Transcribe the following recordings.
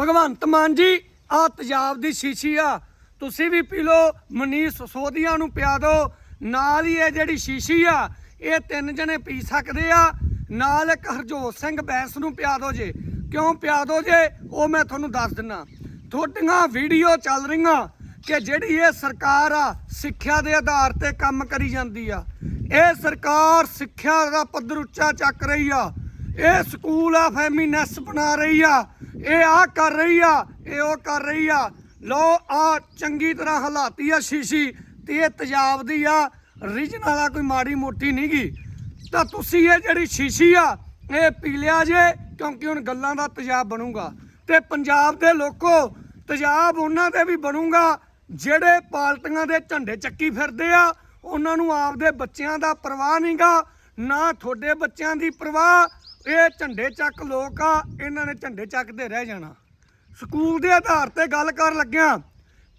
ਭਗਵੰਤ ਮਾਨ ਜੀ ਆ ਤਜਾਬ ਦੀ ਸ਼ੀਸ਼ੀ ਆ। ਤੁਸੀਂ ਵੀ ਪੀ ਲਓ, ਮਨੀਸ਼ ਸੋਧੀਆਂ ਨੂੰ ਪਿਆ ਦਿਓ। ਨਾਲ ਹੀ ਇਹ ਜਿਹੜੀ ਸ਼ੀਸ਼ੀ ਆ, ਇਹ ਤਿੰਨ ਜਣੇ ਪੀ ਸਕਦੇ ਆ। ਨਾਲ ਇੱਕ ਹਰਜੋਤ ਸਿੰਘ ਬੈਂਸ ਨੂੰ ਪਿਆ ਦਿਓ ਜੇ। ਕਿਉਂ ਪਿਆ ਦਿਓ ਜੇ? ਉਹ ਮੈਂ ਤੁਹਾਨੂੰ ਦੱਸ ਦਿੰਨਾ। ਤੁਹਾਡੀਆਂ ਵੀਡੀਓ ਚੱਲ ਰਹੀਆਂ ਕਿ ਜਿਹੜੀ ਇਹ ਸਰਕਾਰ ਆ, ਸਿੱਖਿਆ ਦੇ ਆਧਾਰ ਤੇ ਕੰਮ ਕਰੀ ਜਾਂਦੀ ਆ। ਇਹ ਸਰਕਾਰ ਸਿੱਖਿਆ ਦਾ ਪੱਧਰ ਉੱਚਾ ਚੱਕ ਰਹੀ ਆ। ਇਹ ਸਕੂਲ ਆ ਫੈਮਿਨੈਸ ਬਣਾ ਰਹੀ ਆ। ਇਹ ਆ ਕਰ ਰਹੀ ਆ, ਇਹ ਉਹ ਕਰ ਰਹੀ ਆ। ਲਓ ਆ ਚੰਗੀ ਤਰ੍ਹਾਂ ਹਲਾਤੀ ਆ ਸ਼ੀਸ਼ੀ ਤੇ ਇਹ ਤੇਜ਼ਾਬ ਦੀ ਆ। ਰੀਜਨਲ ਆ ਕੋਈ ਮਾੜੀ ਮੋਟੀ ਨਹੀਂ ਗੀ। ਤਾਂ ਤੁਸੀਂ ਇਹ ਜਿਹੜੀ ਸ਼ੀਸ਼ੀ ਆ, ਇਹ ਪੀ ਲਿਆ ਜੇ, ਕਿਉਂਕਿ ਹੁਣ ਗੱਲਾਂ ਦਾ ਤਜਾਬ ਬਣੂਗਾ। ਤੇ ਪੰਜਾਬ ਦੇ ਲੋਕੋ, ਤੇਜ਼ਾਬ ਉਹਨਾਂ ਦੇ ਵੀ ਬਣੂਗਾ, ਜਿਹੜੇ ਪਾਲਟੀਆਂ ਦੇ ਝੰਡੇ ਚੱਕੀ ਫਿਰਦੇ ਆ, ਉਹਨਾਂ ਨੂੰ ਆਪਦੇ ਬੱਚਿਆਂ ਦਾ ਪਰਵਾਹ ਨਹੀਂਗਾ ਨਾ ਤੁਹਾਡੇ ਬੱਚਿਆਂ ਦੀ ਪਰਵਾਹ ਇਹ ਝੰਡੇ ਚੱਕ ਲੋਕ ਆ, ਇਹਨਾਂ ਨੇ ਝੰਡੇ ਚੱਕਦੇ ਰਹਿ ਜਾਣਾ। ਸਕੂਲ ਦੇ ਆਧਾਰ ਤੇ ਗੱਲ ਕਰਨ ਲੱਗਿਆ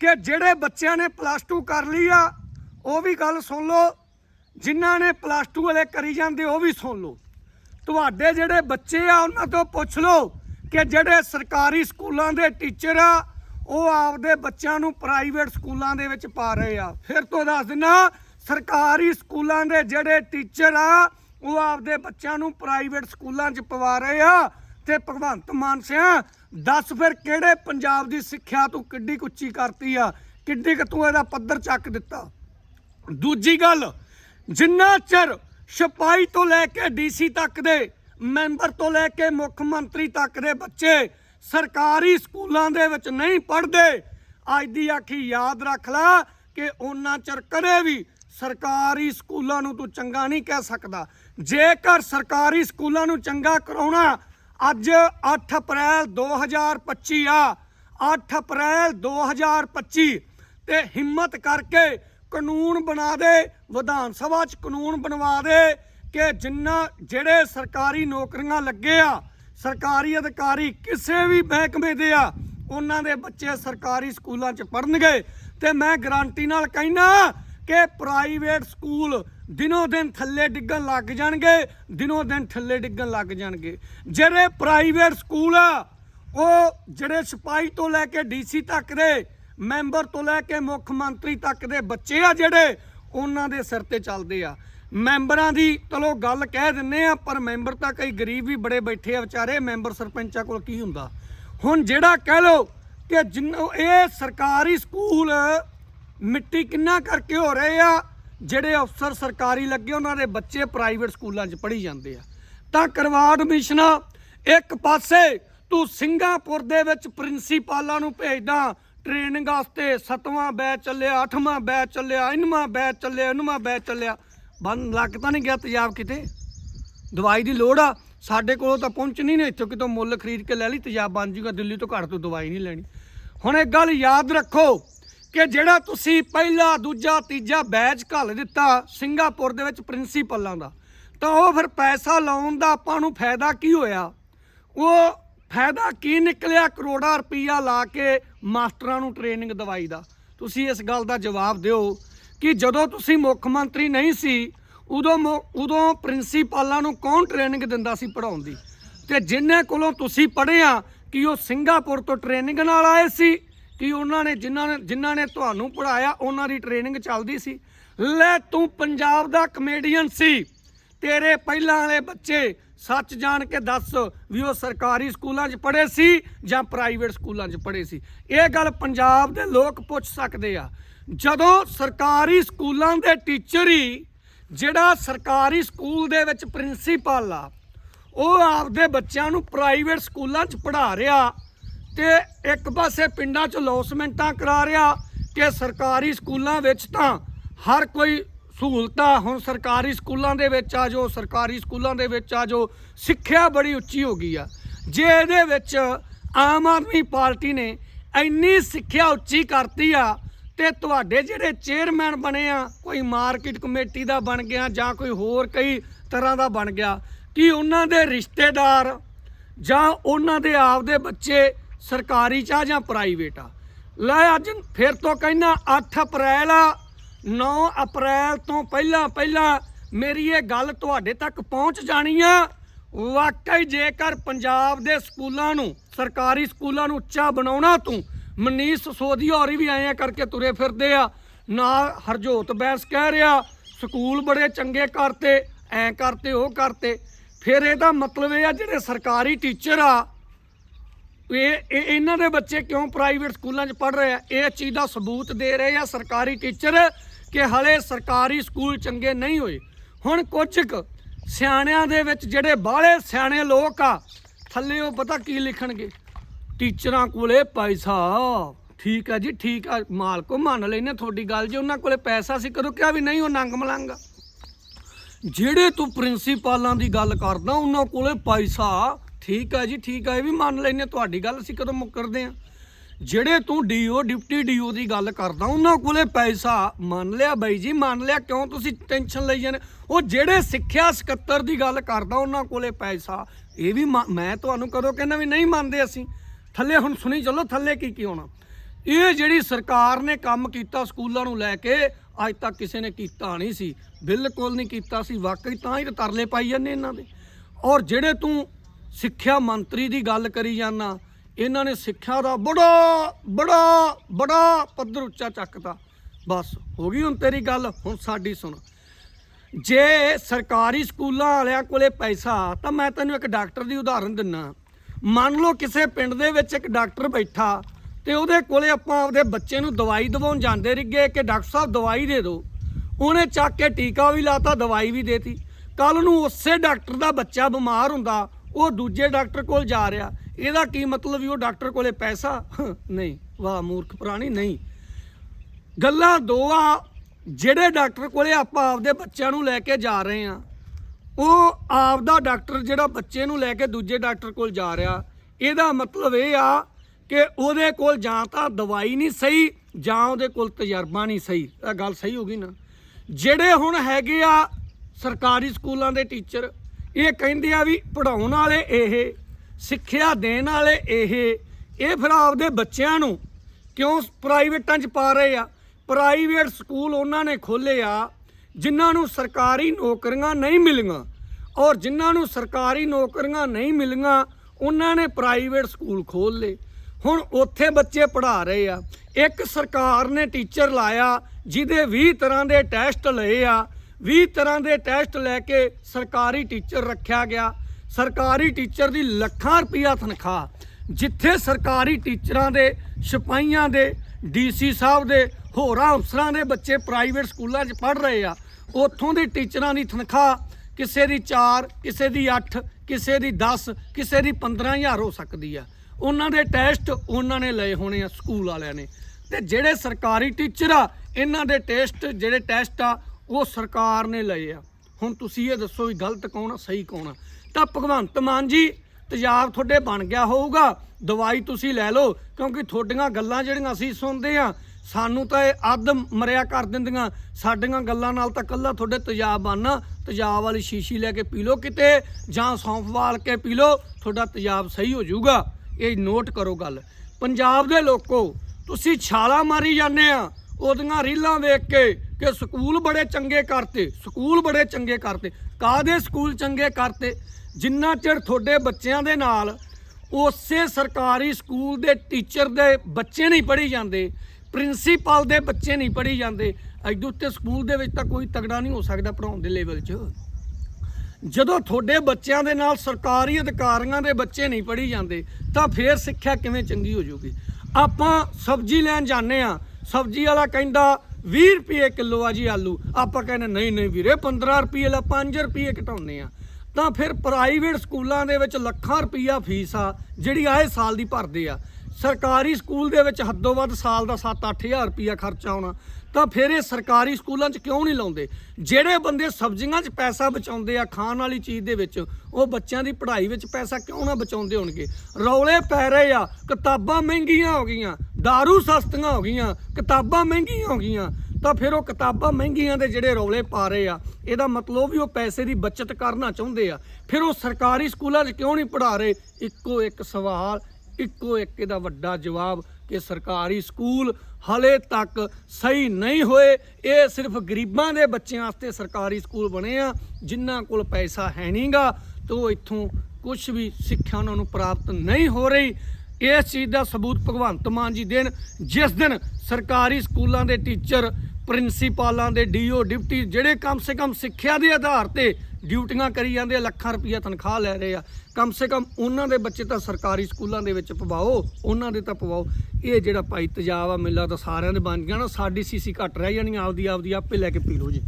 ਕਿ ਜਿਹੜੇ ਬੱਚਿਆਂ ਨੇ ਪਲੱਸ 2 ਕਰ ਲਈ ਆ, ਉਹ ਵੀ ਗੱਲ ਸੁਣ ਲਓ। ਜਿਨ੍ਹਾਂ ਨੇ ਪਲੱਸ 2 ਵਾਲੇ ਕਰੀ ਜਾਂਦੇ, ਉਹ ਵੀ ਸੁਣ ਲਓ। ਤੁਹਾਡੇ ਜਿਹੜੇ ਬੱਚੇ ਆ, ਉਹਨਾਂ ਤੋਂ ਪੁੱਛ ਲਓ ਕਿ ਜਿਹੜੇ ਸਰਕਾਰੀ ਸਕੂਲਾਂ ਦੇ ਟੀਚਰ ਆ, ਉਹ ਆਪਦੇ ਬੱਚਿਆਂ ਨੂੰ ਪ੍ਰਾਈਵੇਟ ਸਕੂਲਾਂ ਦੇ ਵਿੱਚ ਪਾ ਰਹੇ ਆ। ਫਿਰ ਤੋਂ ਦੱਸ ਦਿਨਾ, ਸਰਕਾਰੀ ਸਕੂਲਾਂ ਦੇ ਜਿਹੜੇ ਟੀਚਰ ਆ ਉਹ ਆਪਦੇ ਬੱਚਿਆਂ ਨੂੰ ਪ੍ਰਾਈਵੇਟ ਸਕੂਲਾਂ 'ਚ ਪਵਾ ਰਹੇ ਆ ਤੇ ਭਗਵੰਤ ਮਾਨ ਸਿਆ, ਦੱਸ ਫਿਰ ਕਿਹੜੇ ਪੰਜਾਬ ਦੀ ਸਿੱਖਿਆ ਤੂੰ ਕਿੱਡੀ ਕੁ ਉੱਚੀ ਕਰਤੀ ਆ, ਕਿੱਡੀ ਕੁ ਤੂੰ ਇਹਦਾ ਪੱਧਰ ਚੱਕ ਦਿੱਤਾ। ਦੂਜੀ ਗੱਲ, ਜਿੰਨਾ ਚਿਰ ਸਿਪਾਹੀ ਤੋਂ ਲੈ ਕੇ ਡੀਸੀ ਤੱਕ ਦੇ, ਮੈਂਬਰ ਤੋਂ ਲੈ ਕੇ ਮੁੱਖ ਮੰਤਰੀ ਤੱਕ ਦੇ ਬੱਚੇ ਸਰਕਾਰੀ ਸਕੂਲਾਂ ਦੇ ਵਿੱਚ ਨਹੀਂ ਪੜ੍ਹਦੇ, ਅੱਜ ਦੀ ਆਖੀ ਯਾਦ ਰੱਖ ਲੈ ਕਿ ਉਹਨਾਂ ਚਿਰ ਕਦੇ ਵੀ ਸਰਕਾਰੀ ਸਕੂਲਾਂ ਨੂੰ ਤੂੰ ਚੰਗਾ ਨਹੀਂ ਕਹਿ ਸਕਦਾ। ਜੇਕਰ ਸਰਕਾਰੀ ਸਕੂਲਾਂ ਨੂੰ ਚੰਗਾ ਕਰਾਉਣਾ ਅੱਜ 8 ਅਪ੍ਰੈਲ 2025 ਆ 8 ਅਪ੍ਰੈਲ 2025 ਤੇ ਹਿੰਮਤ ਕਰਕੇ ਕਾਨੂੰਨ ਬਣਾ ਦੇ, ਵਿਧਾਨ ਸਭਾ 'ਚ ਕਾਨੂੰਨ ਬਣਵਾ ਦੇ ਕਿ ਜਿੰਨਾ, ਜਿਹੜੇ ਸਰਕਾਰੀ ਨੌਕਰੀਆਂ ਲੱਗੇ ਆ, ਸਰਕਾਰੀ ਅਧਿਕਾਰੀ ਕਿਸੇ ਵੀ ਮਹਿਕਮੇ ਦੇ ਆ, ਉਹਨਾਂ ਦੇ ਬੱਚੇ ਸਰਕਾਰੀ ਸਕੂਲਾਂ 'ਚ ਪੜਨਗੇ ਤੇ ਮੈਂ ਗਾਰੰਟੀ ਨਾਲ ਕਹਿਣਾ ਕਿ ਪ੍ਰਾਈਵੇਟ ਸਕੂਲ ਦਿਨੋ ਦਿਨ ਥੱਲੇ ਡਿੱਗਣ ਲੱਗ ਜਾਣਗੇ, ਦਿਨੋ ਦਿਨ ਥੱਲੇ ਡਿੱਗਣ ਲੱਗ ਜਾਣਗੇ। ਜਿਹੜੇ ਪ੍ਰਾਈਵੇਟ ਸਕੂਲ ਆ, ਉਹ ਜਿਹੜੇ ਸਿਪਾਹੀ ਤੋਂ ਲੈ ਕੇ ਡੀਸੀ ਤੱਕ ਦੇ ਮੈਂਬਰ ਤੋਂ ਲੈ ਕੇ ਮੁੱਖ ਮੰਤਰੀ ਤੱਕ ਦੇ ਬੱਚੇ ਆ ਜਿਹੜੇ, ਉਹਨਾਂ ਦੇ ਸਿਰ ਤੇ ਚੱਲਦੇ ਆ। ਮੈਂਬਰਾਂ ਦੀ ਚਲੋ ਗੱਲ ਕਹਿ ਦਿੰਨੇ ਆ, ਪਰ ਮੈਂਬਰ ਤਾਂ ਕਈ ਗਰੀਬ ਵੀ ਬੜੇ ਬੈਠੇ ਆ ਵਿਚਾਰੇ, ਮੈਂਬਰ ਸਰਪੰਚਾਂ ਕੋਲ ਕੀ ਹੁੰਦਾ? ਹੁਣ ਜਿਹੜਾ ਕਹਿ ਲੋ ਕਿ ਜਿੰਨੋਂ ਇਹ ਸਰਕਾਰੀ ਸਕੂਲ ਮਿੱਟੀ ਕਿੰਨਾ ਕਰਕੇ ਹੋ ਰਹੇ ਆ ਜਿਹੜੇ ਅਫਸਰ ਸਰਕਾਰੀ ਲੱਗੇ, ਉਹਨਾਂ ਦੇ ਬੱਚੇ ਪ੍ਰਾਈਵੇਟ ਸਕੂਲਾਂ 'ਚ ਪੜ੍ਹੀ ਜਾਂਦੇ ਆ। ਤਾਂ ਕਰਵਾ ਐਡਮਿਸ਼ਨ ਇੱਕ ਪਾਸੇ ਤੂੰ ਸਿੰਗਾਪੁਰ ਦੇ ਵਿੱਚ ਪ੍ਰਿੰਸੀਪਲਾਂ ਨੂੰ ਭੇਜਦਾ ਟ੍ਰੇਨਿੰਗ ਵਾਸਤੇ ਸੱਤਵਾਂ ਬੈਚ ਚੱਲਿਆ, ਅੱਠਵਾਂ ਬੈਚ ਚੱਲਿਆ, ਇਨਵਾਂ ਬੈਚ ਚੱਲਿਆ, ਇਨਵਾਂ ਬੈਚ ਚੱਲਿਆ। ਬੰਦ ਲੱਗ ਤਾਂ ਨਹੀਂ ਗਿਆ ਤੇਜ਼ਾਬ ਕਿਤੇ? ਦਵਾਈ ਦੀ ਲੋੜ ਆ। ਸਾਡੇ ਕੋਲੋਂ ਤਾਂ ਪਹੁੰਚਣੀ ਨਹੀਂ, ਇੱਥੋਂ ਕਿਤੋਂ ਮੁੱਲ ਖਰੀਦ ਕੇ ਲੈ ਲਈ, ਤੇਜ਼ਾਬ ਬਣ ਜੂਗਾ, ਦਿੱਲੀ ਤੋਂ ਘੱਟ ਤੋਂ ਦਵਾਈ ਨਹੀਂ ਲੈਣੀ। ਹੁਣ ਇੱਕ ਗੱਲ ਯਾਦ ਰੱਖੋ ਕਿ ਜਿਹੜਾ ਤੁਸੀਂ ਪਹਿਲਾ, ਦੂਜਾ, ਤੀਜਾ ਬੈਚ ਘੱਲ ਦਿੱਤਾ ਸਿੰਗਾਪੁਰ ਦੇ ਵਿੱਚ ਪ੍ਰਿੰਸੀਪਲਾਂ ਦਾ, ਤਾਂ ਉਹ ਫਿਰ ਪੈਸਾ ਲਾਉਣ ਦਾ ਆਪਾਂ ਨੂੰ ਫਾਇਦਾ ਕੀ ਹੋਇਆ? ਉਹ ਫਾਇਦਾ ਕੀ ਨਿਕਲਿਆ ਕਰੋੜਾਂ ਰੁਪਈਆ ਲਾ ਕੇ ਮਾਸਟਰਾਂ ਨੂੰ ਟ੍ਰੇਨਿੰਗ ਦਵਾਈ ਦਾ? ਤੁਸੀਂ ਇਸ ਗੱਲ ਦਾ ਜਵਾਬ ਦਿਓ ਕਿ ਜਦੋਂ ਤੁਸੀਂ ਮੁੱਖ ਮੰਤਰੀ ਨਹੀਂ ਸੀ, ਉਦੋਂ ਮੁ- ਉਦੋਂ ਪ੍ਰਿੰਸੀਪਲਾਂ ਨੂੰ ਕੌਣ ਟ੍ਰੇਨਿੰਗ ਦਿੰਦਾ ਸੀ ਪੜਾਉਣ ਦੀ? ਤੇ ਜਿਨ੍ਹਾਂ ਕੋਲੋਂ ਤੁਸੀਂ ਪੜ੍ਹਿਆ ਕਿ ਉਹ ਸਿੰਗਾਪੁਰ ਤੋਂ ਟ੍ਰੇਨਿੰਗ ਨਾਲ ਆਏ ਸੀ? ਕਿ ਉਹਨਾਂ ਨੇ ਜਿਨ੍ਹਾਂ ਨੇ ਜਿਨ੍ਹਾਂ ਨੇ ਤੁਹਾਨੂੰ ਪੜਾਇਆ ਉਹਨਾਂ ਦੀ ਟ੍ਰੇਨਿੰਗ ਚੱਲਦੀ ਸੀ। ਲੈ ਤੂੰ ਪੰਜਾਬ ਦਾ ਕਮੇਡੀਅਨ ਸੀ। ਤੇਰੇ ਪਹਿਲਾਂ ਵਾਲੇ ਬੱਚੇ ਸੱਚ ਜਾਣ ਕੇ ਦੱਸ ਵੀ ਉਹ ਸਰਕਾਰੀ ਸਕੂਲਾਂ 'ਚ ਪੜ੍ਹੇ ਸੀ ਜਾਂ ਪ੍ਰਾਈਵੇਟ ਸਕੂਲਾਂ 'ਚ ਪੜ੍ਹੇ ਸੀ। ਇਹ ਗੱਲ ਪੰਜਾਬ ਦੇ ਲੋਕ ਪੁੱਛ ਸਕਦੇ ਆ। ਜਦੋਂ ਸਰਕਾਰੀ ਸਕੂਲਾਂ ਦੇ ਟੀਚਰ ਹੀ ਜਿਹੜਾ ਸਰਕਾਰੀ ਸਕੂਲ ਦੇ ਵਿੱਚ ਪ੍ਰਿੰਸੀਪਲ ਆ, ਉਹ ਆਪਦੇ ਬੱਚਿਆਂ ਨੂੰ ਪ੍ਰਾਈਵੇਟ ਸਕੂਲਾਂ 'ਚ ਪੜ੍ਹਾ ਰਿਹਾ ਤੇ ਇੱਕ ਪਾਸੇ ਪਿੰਡਾਂ 'ਚ ਲੌਸਮੈਂਟਾਂ ਕਰਾ ਰਿਹਾ ਕਿ ਸਰਕਾਰੀ ਸਕੂਲਾਂ ਵਿੱਚ ਤਾਂ ਹਰ ਕੋਈ ਸਹੂਲਤਾਂ ਹੁਣ ਸਰਕਾਰੀ ਸਕੂਲਾਂ ਦੇ ਵਿੱਚ ਆ ਜੋ ਸਰਕਾਰੀ ਸਕੂਲਾਂ ਦੇ ਵਿੱਚ ਆ ਜੋ ਸਿੱਖਿਆ ਬੜੀ ਉੱਚੀ ਹੋ ਗਈ ਆ। ਜੇ ਇਹਦੇ ਵਿੱਚ ਆਮ ਆਦਮੀ ਪਾਰਟੀ ਨੇ ਇੰਨੀ ਸਿੱਖਿਆ ਉੱਚੀ ਕਰਤੀ ਆ ਤੇ ਤੁਹਾਡੇ ਜਿਹੜੇ ਚੇਅਰਮੈਨ ਬਣੇ ਆ, ਕੋਈ ਮਾਰਕੀਟ ਕਮੇਟੀ ਦਾ ਬਣ ਗਿਆ ਜਾਂ ਕੋਈ ਹੋਰ ਕਈ ਤਰ੍ਹਾਂ ਦਾ ਬਣ ਗਿਆ, ਕਿ ਉਹਨਾਂ ਦੇ ਰਿਸ਼ਤੇਦਾਰ ਜਾਂ ਉਹਨਾਂ ਦੇ ਆਪਦੇ ਬੱਚੇ ਸਰਕਾਰੀ ਚ ਆ ਜਾਂ ਪ੍ਰਾਈਵੇਟ ਆ? ਲੈ ਅੱਜ ਫਿਰ ਤੋਂ ਕਹਿੰਦਾ 8 ਅਪ੍ਰੈਲ ਆ। 9 ਅਪ੍ਰੈਲ ਤੋਂ ਪਹਿਲਾਂ ਪਹਿਲਾਂ ਮੇਰੀ ਇਹ ਗੱਲ ਤੁਹਾਡੇ ਤੱਕ ਪਹੁੰਚ ਜਾਣੀ ਆ। ਵਾਕਈ ਜੇਕਰ ਪੰਜਾਬ ਦੇ ਸਕੂਲਾਂ ਨੂੰ, ਸਰਕਾਰੀ ਸਕੂਲਾਂ ਨੂੰ ਉੱਚਾ ਬਣਾਉਣਾ ਤੂੰ, ਮਨੀਸ਼ ਸੋਧੀ ਹੋਰੀ ਵੀ ਆਏ ਕਰਕੇ ਤੁਰੇ ਫਿਰਦੇ ਆ। ਨਾ ਹਰਜੋਤ ਬੈਂਸ ਕਹਿ ਰਿਹਾ, ਸਕੂਲ ਬੜੇ ਚੰਗੇ ਕਰਤੇ, ਐ ਕਰਤੇ, ਉਹ ਕਰਤੇ। ਫਿਰ ਇਹਦਾ ਮਤਲਬ ਇਹ ਆ ਜਿਹੜੇ ਸਰਕਾਰੀ ਟੀਚਰ ਆ ਇਹ, ਇਹ- ਇਹਨਾਂ ਦੇ ਬੱਚੇ ਕਿਉਂ ਪ੍ਰਾਈਵੇਟ ਸਕੂਲਾਂ 'ਚ ਪੜ ਰਹੇ ਆ? ਇਹ ਚੀਜ਼ ਦਾ ਸਬੂਤ ਦੇ ਰਹੇ ਆ ਸਰਕਾਰੀ ਟੀਚਰ ਕਿ ਹਲੇ ਸਰਕਾਰੀ ਸਕੂਲ ਚੰਗੇ ਨਹੀਂ ਹੋਏ। ਹੁਣ ਕੁਝ ਕੁ ਸਿਆਣਿਆਂ ਦੇ ਵਿੱਚ ਜਿਹੜੇ ਬਾਹਲੇ ਸਿਆਣੇ ਲੋਕ ਆ, ਥੱਲੇ ਉਹ ਪਤਾ ਕੀ ਲਿਖਣਗੇ? ਟੀਚਰਾਂ ਕੋਲੇ ਪੈਸਾ। ਠੀਕ ਆ ਜੀ, ਠੀਕ ਆ। ਮਾਲਕੋ, ਮੰਨ ਲੈਨੇ ਤੁਹਾਡੀ ਗੱਲ ਜੇ ਉਹਨਾਂ ਕੋਲੇ ਪੈਸਾ ਸੀ, ਕਦੋਂ ਕਿਹਾ ਵੀ ਨਹੀਂ ਉਹ ਨੰਗ ਮਲੰਗਾ ਜਿਹੜੇ ਤੂੰ ਪ੍ਰਿੰਸੀਪਲਾਂ ਦੀ ਗੱਲ ਕਰਦਾ, ਉਹਨਾਂ ਕੋਲੇ ਪੈਸਾ। ਠੀਕ ਆ ਜੀ, ਠੀਕ ਆ, ਇਹ ਵੀ ਮੰਨ ਲੈਨੇ ਤੁਹਾਡੀ ਗੱਲ ਅਸੀਂ ਕਦੋਂ ਮੁੱਕਰਦੇ ਆ ਜਿਹੜੇ ਤੂੰ ਡੀਓ ਡਿਪਟੀ ਡੀਓ ਦੀ ਗੱਲ ਕਰਦਾ, ਉਹਨਾਂ ਕੋਲੇ ਪੈਸਾ ਮੰਨ ਲਿਆ ਬਾਈ ਜੀ, ਮੰਨ ਲਿਆ ਕਿਉਂ ਤੁਸੀਂ ਟੈਨਸ਼ਨ ਲਈ ਜਾਂਦੇ ਉਹ ਜਿਹੜੇ ਸਿੱਖਿਆ ਸਕੱਤਰ ਦੀ ਗੱਲ ਕਰਦਾ, ਉਹਨਾਂ ਕੋਲੇ ਪੈਸਾ, ਇਹ ਵੀ ਮੈਂ ਤੁਹਾਨੂੰ ਕਦੋਂ ਕਹਿੰਦਾ ਵੀ ਨਹੀਂ ਮੰਨਦੇ ਅਸੀਂ। ਥੱਲੇ ਹੁਣ ਸੁਣੀ ਚੱਲੋ, ਥੱਲੇ ਕੀ ਕੀ ਹੋਣਾ। ਇਹ ਜਿਹੜੀ ਸਰਕਾਰ ਨੇ ਕੰਮ ਕੀਤਾ ਸਕੂਲਾਂ ਨੂੰ ਲੈ ਕੇ, ਅੱਜ ਤੱਕ ਕਿਸੇ ਨੇ ਕੀਤਾ ਨਹੀਂ ਸੀ, ਬਿਲਕੁਲ ਨਹੀਂ ਕੀਤਾ ਸੀ, ਵਾਕਈ ਤਾਂ ਹੀ ਤਾਂ ਤਰਲੇ ਪਾਈ ਜਾਂਦੇ ਇਹਨਾਂ ਦੇ। ਔਰ ਜਿਹੜੇ ਤੂੰ ਸਿੱਖਿਆ ਮੰਤਰੀ ਦੀ ਗੱਲ ਕਰੀ ਜਾਂਦਾ, ਇਹਨਾਂ ਨੇ ਸਿੱਖਿਆ ਦਾ ਬੜਾ ਬੜਾ ਬੜਾ ਪੱਧਰ ਉੱਚਾ ਚੱਕਤਾ। ਬਸ, ਹੋ ਗਈ ਹੁਣ ਤੇਰੀ ਗੱਲ, ਹੁਣ ਸਾਡੀ ਸੁਣ। ਜੇ ਸਰਕਾਰੀ ਸਕੂਲਾਂ ਵਾਲਿਆਂ ਕੋਲੇ ਪੈਸਾ, ਤਾਂ ਮੈਂ ਤੈਨੂੰ ਇੱਕ ਡਾਕਟਰ ਦੀ ਉਦਾਹਰਨ ਦਿੰਨਾ। ਮੰਨ ਲਓ ਕਿਸੇ ਪਿੰਡ ਦੇ ਵਿੱਚ ਇੱਕ ਡਾਕਟਰ ਬੈਠਾ, ਤੇ ਉਹਦੇ ਕੋਲੇ ਆਪਾਂ ਆਪਦੇ ਬੱਚੇ ਨੂੰ ਦਵਾਈ ਦਵਾਉਣ ਜਾਂਦੇ ਰਿਗੇ ਕਿ ਡਾਕਟਰ ਸਾਹਿਬ ਦਵਾਈ ਦੇ ਦਿਓ। ਉਹਨੇ ਚੱਕ ਕੇ ਟੀਕਾ ਵੀ ਲਾਤਾ, ਦਵਾਈ ਵੀ ਦੇਤੀ। ਕੱਲ ਨੂੰ ਉਸੇ ਡਾਕਟਰ ਦਾ ਬੱਚਾ ਬਿਮਾਰ ਹੁੰਦਾ ਉਹ ਦੂਜੇ ਡਾਕਟਰ ਕੋਲ ਜਾ ਰਿਹਾ। ਇਹਦਾ ਕੀ ਮਤਲਬ ਵੀ ਉਹ ਡਾਕਟਰ ਕੋਲੇ ਪੈਸਾ? ਨਹੀਂ, ਵਾਹ, ਮੂਰਖ ਪ੍ਰਾਣੀ, ਨਹੀਂ। ਗੱਲਾਂ ਦੋ ਆ ਜਿਹੜੇ ਡਾਕਟਰ ਕੋਲੇ ਆਪਾਂ ਆਪਦੇ ਬੱਚਿਆਂ ਨੂੰ ਲੈ ਕੇ ਜਾ ਰਹੇ ਆ ਉਹ ਆਪਦਾ ਡਾਕਟਰ ਜਿਹੜਾ ਬੱਚੇ ਨੂੰ ਲੈ ਕੇ ਦੂਜੇ ਡਾਕਟਰ ਕੋਲ ਜਾ ਰਿਹਾ। ਇਹਦਾ ਮਤਲਬ ਇਹ ਆ ਕਿ ਉਹਦੇ ਕੋਲ ਜਾਂ ਤਾਂ ਦਵਾਈ ਨਹੀਂ ਸਹੀ, ਜਾਂ ਉਹਦੇ ਕੋਲ ਤਜਰਬਾ ਨਹੀਂ ਸਹੀ। ਇਹ ਗੱਲ ਸਹੀ ਹੋ ਗਈ ਨਾ। ਜਿਹੜੇ ਹੁਣ ਹੈਗੇ ਆ ਸਰਕਾਰੀ ਸਕੂਲਾਂ ਦੇ ਟੀਚਰ ਇਹ ਕਹਿੰਦੇ ਆ ਵੀ ਪੜਾਉਣ ਵਾਲੇ ਇਹ, ਸਿੱਖਿਆ ਦੇਣ ਵਾਲੇ ਇਹ ਇਹ ਫਿਰ ਆਪਦੇ ਬੱਚਿਆਂ ਨੂੰ ਕਿਉਂ ਪ੍ਰਾਈਵੇਟਾਂ 'ਚ ਪਾ ਰਹੇ ਆ? ਪ੍ਰਾਈਵੇਟ ਸਕੂਲ ਉਹਨਾਂ ਨੇ ਖੋਲ੍ਹੇ ਆ, ਜਿਨ੍ਹਾਂ ਨੂੰ ਸਰਕਾਰੀ ਨੌਕਰੀਆਂ ਨਹੀਂ ਮਿਲੀਆਂ ਔਰ ਜਿਨ੍ਹਾਂ ਨੂੰ ਸਰਕਾਰੀ ਨੌਕਰੀਆਂ ਨਹੀਂ ਮਿਲੀਆਂ, ਉਹਨਾਂ ਨੇ ਪ੍ਰਾਈਵੇਟ ਸਕੂਲ ਖੋਲ੍ਹ ਲਏ। ਹੁਣ ਉੱਥੇ ਬੱਚੇ ਪੜ੍ਹਾ ਰਹੇ ਆ। ਇੱਕ ਸਰਕਾਰ ਨੇ ਟੀਚਰ ਲਾਇਆ, ਜਿਹਦੇ 20 ਤਰ੍ਹਾਂ ਦੇ ਟੈਸਟ ਲਏ ਆ। 20 ਤਰ੍ਹਾਂ ਦੇ ਟੈਸਟ ਲੈ ਕੇ ਸਰਕਾਰੀ ਟੀਚਰ ਰੱਖਿਆ ਗਿਆ। ਸਰਕਾਰੀ ਟੀਚਰ ਦੀ ਲੱਖਾਂ ਰੁਪਈਆ ਤਨਖਾਹ। ਜਿੱਥੇ ਸਰਕਾਰੀ ਟੀਚਰਾਂ ਦੇ, ਸਿਪਾਹੀਆਂ ਦੇ ਡੀਸੀ ਸਾਹਿਬ ਦੇ, ਹੋਰਾਂ ਅਫਸਰਾਂ ਦੇ ਬੱਚੇ ਪ੍ਰਾਈਵੇਟ ਸਕੂਲਾਂ 'ਚ ਪੜ੍ਹ ਰਹੇ ਆ, ਉੱਥੋਂ ਦੇ ਟੀਚਰਾਂ ਦੀ ਤਨਖਾਹ ਕਿਸੇ ਦੀ 4 ਕਿਸੇ ਦੀ 8 ਕਿਸੇ ਦੀ 10 ਕਿਸੇ ਦੀ 15000 ਹੋ ਸਕਦੀ ਆ। ਉਹਨਾਂ ਦੇ ਟੈਸਟ ਉਹਨਾਂ ਨੇ ਲਏ ਹੋਣੇ ਆ ਸਕੂਲ ਵਾਲਿਆਂ ਨੇ। ਤੇ ਜਿਹੜੇ ਸਰਕਾਰੀ ਟੀਚਰ ਆ, ਇਹਨਾਂ ਦੇ ਟੈਸਟ, ਜਿਹੜੇ ਟੈਸਟ ਆ ਉਹ ਸਰਕਾਰ ਨੇ ਲਏ ਆ। ਹੁਣ ਤੁਸੀਂ ਇਹ ਦੱਸੋ ਵੀ ਗਲਤ ਕੌਣ ਆ, ਸਹੀ ਕੌਣ ਆ? ਤਾਂ ਭਗਵੰਤ ਮਾਨ ਜੀ, ਤੇਜ਼ਾਬ ਤੁਹਾਡੇ ਬਣ ਗਿਆ ਹੋਊਗਾ। ਦਵਾਈ ਤੁਸੀਂ ਲੈ ਲਓ, ਕਿਉਂਕਿ ਤੁਹਾਡੀਆਂ ਗੱਲਾਂ ਜਿਹੜੀਆਂ ਅਸੀਂ ਸੁਣਦੇ ਆ, ਸਾਨੂੰ ਤਾਂ ਇਹ ਅੱਧ ਮਰਿਆ ਕਰ ਦਿੰਦੀਆਂ। ਸਾਡੀਆਂ ਗੱਲਾਂ ਨਾਲ ਤਾਂ ਕੱਲਾ ਤੁਹਾਡੇ ਤੇਜ਼ਾਬ ਬਣਨਾ। ਤੇਜ਼ਾਬ ਵਾਲੀ ਸ਼ੀਸ਼ੀ ਲੈ ਕੇ ਪੀ ਲਓ ਕਿਤੇ, ਜਾਂ ਸੌਂਫ ਵਾਲ ਕੇ ਪੀ ਲਓ, ਤੁਹਾਡਾ ਤੇਜ਼ਾਬ ਸਹੀ ਹੋ ਜਾਊਗਾ। ਇਹ ਨੋਟ ਕਰੋ ਗੱਲ। ਪੰਜਾਬ ਦੇ ਲੋਕੋ, ਤੁਸੀਂ ਛਾਲਾ ਮਾਰੀ ਜਾਂਦੇ ਆ, ਉਹਦੀਆਂ ਰੀਲਾਂ ਵੇਖ ਕੇ। ਕਿ ਸਕੂਲ ਬੜੇ ਚੰਗੇ ਕਰਤੇ, ਸਕੂਲ ਬੜੇ ਚੰਗੇ ਕਰਤੇ। ਕਾਦੇ ਸਕੂਲ ਚੰਗੇ ਕਰਤੇ? ਜਿੰਨਾ ਚਿਰ ਤੁਹਾਡੇ ਬੱਚਿਆਂ ਦੇ ਨਾਲ ਉਸੇ ਸਰਕਾਰੀ ਸਕੂਲ ਦੇ ਟੀਚਰ ਦੇ ਬੱਚੇ ਨਹੀਂ ਪੜ੍ਹੀ ਜਾਂਦੇ, ਪ੍ਰਿੰਸੀਪਲ ਦੇ ਬੱਚੇ ਨਹੀਂ ਪੜ੍ਹੀ ਜਾਂਦੇ ਐਡੂ ਉੱਤੇ ਸਕੂਲ ਦੇ ਵਿੱਚ ਤਾਂ ਕੋਈ ਤਗੜਾ ਨਹੀਂ ਹੋ ਸਕਦਾ ਪੜਾਉਣ ਦੇ ਲੈਵਲ 'ਚ। ਜਦੋਂ ਤੁਹਾਡੇ ਬੱਚਿਆਂ ਦੇ ਨਾਲ ਸਰਕਾਰੀ ਅਧਿਕਾਰੀਆਂ ਦੇ ਬੱਚੇ ਨਹੀਂ ਪੜ੍ਹੀ ਜਾਂਦੇ, ਤਾਂ ਫੇਰ ਸਿੱਖਿਆ ਕਿਵੇਂ ਚੰਗੀ ਹੋ ਜਾਊਗੀ? ਆਪਾਂ ਸਬਜ਼ੀ ਲੈਣ ਜਾਂਦੇ ਆ ਸਬਜ਼ੀ ਵਾਲਾ ਕਹਿੰਦਾ 20 ਰੁਪਏ ਕਿਲੋ ਆ ਜੀ ਆਲੂ। ਆਪਾਂ ਕਹਿੰਦੇ, ਨਹੀਂ ਨਹੀਂ ਵੀਰੇ 15 ਰੁਪਏ ਲਾ 5 ਰੁਪਏ ਘਟਾਉਂਦੇ ਆ। ਤਾਂ ਫਿਰ ਪ੍ਰਾਈਵੇਟ ਸਕੂਲਾਂ ਦੇ ਵਿੱਚ ਲੱਖਾਂ ਰੁਪਈਆ ਫੀਸ ਆ, ਜਿਹੜੀ ਆਏ ਸਾਲ ਦੀ ਭਰਦੇ ਆ। ਸਰਕਾਰੀ ਸਕੂਲ ਦੇ ਵਿੱਚ ਹੱਦੋਂ ਵੱਧ ਸਾਲ ਦਾ 7-8000 ਰੁਪਈਆ ਖਰਚਾ ਆਉਣਾ। ਤਾਂ ਫਿਰ ਇਹ ਸਰਕਾਰੀ ਸਕੂਲਾਂ 'ਚ ਕਿਉਂ ਨਹੀਂ ਲਾਉਂਦੇ? ਜਿਹੜੇ ਬੰਦੇ ਸਬਜ਼ੀਆਂ 'ਚ ਪੈਸਾ ਬਚਾਉਂਦੇ ਆ ਖਾਣ ਵਾਲੀ ਚੀਜ਼ ਦੇ ਵਿੱਚ, ਉਹ ਬੱਚਿਆਂ ਦੀ ਪੜ੍ਹਾਈ ਵਿੱਚ ਪੈਸਾ ਕਿਉਂ ਨਾ ਬਚਾਉਂਦੇ ਹੋਣਗੇ? ਰੌਲੇ ਪੈ ਰਹੇ ਆ, ਕਿਤਾਬਾਂ ਮਹਿੰਗੀਆਂ ਹੋ ਗਈਆਂ। दारू ਸਸਤੀਆਂ ਹੋ ਗਈਆਂ ਕਿਤਾਬਾਂ ਮਹਿੰਗੀਆਂ ਹੋ ਗਈਆਂ ਤਾਂ ਫਿਰ ਉਹ ਕਿਤਾਬਾਂ ਮਹਿੰਗੀਆਂ ਦੇ ਜਿਹੜੇ ਰੌਲੇ ਪਾ ਰਹੇ ਆ ਇਹਦਾ ਮਤਲਬ ਵੀ ਉਹ ਪੈਸੇ ਦੀ ਬਚਤ ਕਰਨਾ ਚਾਹੁੰਦੇ ਆ ਫਿਰ ਉਹ ਸਰਕਾਰੀ ਸਕੂਲਾਂ 'ਚ ਕਿਉਂ ਨਹੀਂ ਪੜ੍ਹਾ ਰਹੇ ਇੱਕੋ ਇੱਕ ਸਵਾਲ ਇੱਕੋ ਇੱਕ ਇਹਦਾ ਵੱਡਾ ਜਵਾਬ ਕਿ ਸਰਕਾਰੀ ਸਕੂਲ ਹਲੇ ਤੱਕ ਸਹੀ ਨਹੀਂ ਹੋਏ ਇਹ ਸਿਰਫ ਗਰੀਬਾਂ ਦੇ ਬੱਚਿਆਂ ਵਾਸਤੇ ਸਰਕਾਰੀ ਸਕੂਲ ਬਣੇ ਆ ਜਿਨ੍ਹਾਂ ਕੋਲ ਪੈਸਾ ਹੈ ਨਹੀਂਗਾ ਤੇ ਉਹ ਇੱਥੋਂ ਕੁਝ ਵੀ ਸਿੱਖਿਆ ਉਹਨਾਂ ਨੂੰ ਪ੍ਰਾਪਤ ਨਹੀਂ ਹੋ ਰਹੀ ਇਸ ਚੀਜ਼ ਦਾ ਸਬੂਤ ਭਗਵੰਤ ਮਾਨ ਜੀ ਦੇਣ ਜਿਸ ਦਿਨ ਸਰਕਾਰੀ ਸਕੂਲਾਂ ਦੇ ਟੀਚਰ ਪ੍ਰਿੰਸੀਪਲਾਂ ਦੇ ਡੀਓ ਡਿਪਟੀ ਜਿਹੜੇ ਕਮ ਸੇ ਕਮ ਸਿੱਖਿਆ ਦੇ ਆਧਾਰ ਤੇ ਡਿਊਟੀਆਂ ਕਰੀ ਜਾਂਦੇ ਆ, ਲੱਖਾਂ ਰੁਪਈਆ ਤਨਖਾਹ ਲੈ ਰਹੇ ਆ ਕਮ ਸੇ ਕਮ ਉਹਨਾਂ ਦੇ ਬੱਚੇ ਤਾਂ ਸਰਕਾਰੀ ਸਕੂਲਾਂ ਦੇ ਵਿੱਚ ਪਵਾਓ ਉਹਨਾਂ ਦੇ ਤਾਂ ਪਵਾਓ। ਇਹ ਜਿਹੜਾ ਭਾਈ ਤੇਜ਼ਾਬ ਆ ਮੇਲਾ ਤਾਂ ਸਾਰਿਆਂ ਦੇ ਬਣ ਗਿਆ ਨਾ ਸਾਡੀ ਸੀਸੀ ਘੱਟ ਰਹਿ ਜਾਣੀ ਆਪਦੀ ਆਪਦੀ ਆਪੇ ਲੈ ਕੇ ਪੀ ਲਓ ਜੀ।